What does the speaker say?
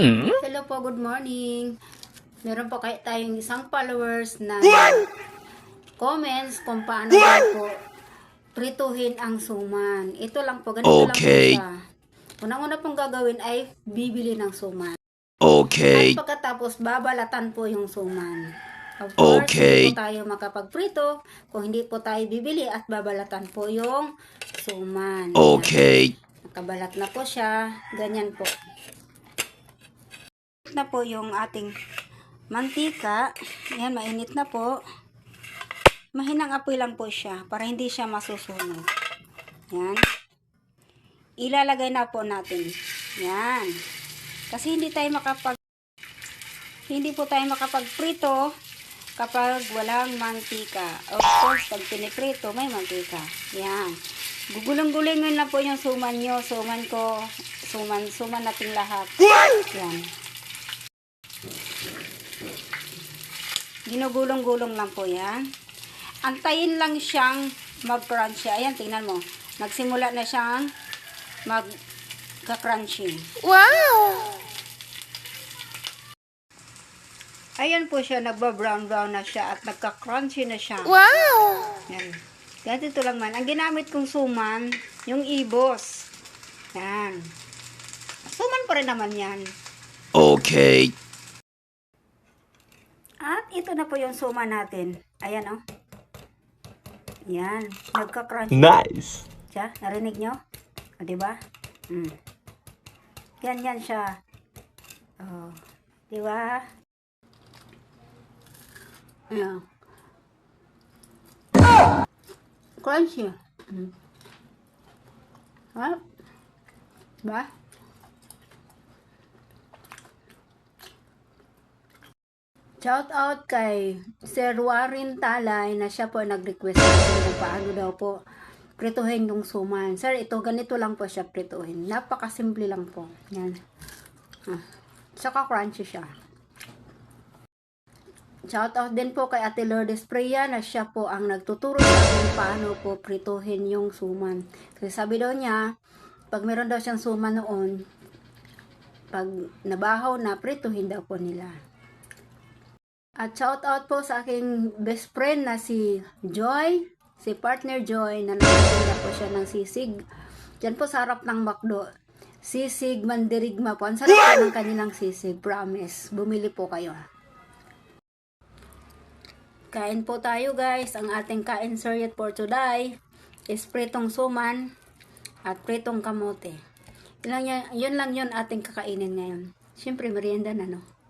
Hello po, good morning. Meron po kayo tayong isang followers na comments kung paano po prituhin ang suman. Ito lang po, ganito Okay. lang po. Unang-una pong gagawin ay bibili ng suman. Okay. At pagkatapos, babalatan po yung suman. Of course, Okay. hindi po tayo makapagprito kung hindi po tayo bibili at babalatan po yung suman. Okay. Nakabalat na po siya. Ganyan po. Na po yung ating mantika. Yan, mainit na po. Mahinang apoy lang po siya para hindi siya masusunog. Yan. Ilalagay na po natin. Yan. Kasi hindi tayo makapag hindi po tayo makapagprito kapag walang mantika. Of course, pag piniprito, may mantika. Yan. Gugulong-gulingin na po yung suman nyo. Suman ko. Suman, suman natin lahat. Yan. Ginugulong-gulong lang po yan. Antayin lang siyang mag-crunchy. Ayan, tingnan mo. Nagsimula na siyang mag-crunchy. Wow! Ayan po siya, nagba-brown-brown na siya at nagka-crunchy na siya. Wow! Yan. Ganito lang man. Ang ginamit kong suman, yung ibos. Yan. Suman pa rin naman yan. Okay. At ito na po yung suman natin. Ayan, oh. Yan. Nagka-crunchy Nice. siya. Narinig nyo? O, diba? Mm. Yan, yan siya. Oh. Diba? Ayan. Crunchy. Mm. Ha? Diba? Shout out kay Sir Warren Talay na siya po nag-request kung paano daw po prituhin yung suman. Sir, ito ganito lang po siya prituhin. Napakasimple lang po. Yan. Ah. Saka crunchy siya. Shout out din po kay Ate Lourdes Freya na siya po ang nagtuturo sa akin paano po prituhin yung suman. Kasi sabi daw niya, pag meron daw siyang suman noon, pag nabahaw na, prituhin daw po nila. At shout out po sa aking best friend na si Joy, si partner Joy, na nagtitinda po siya ng sisig. Diyan po sa harap ng McDo. Sisig Mandirigma po. Ang sarap po ng kanilang sisig, promise. Bumili po kayo. Kain po tayo guys. Ang ating kain serviette for today is pritong suman at pritong kamote. Yun lang, yan, yun lang yun ating kakainin ngayon. Siyempre, merienda na no.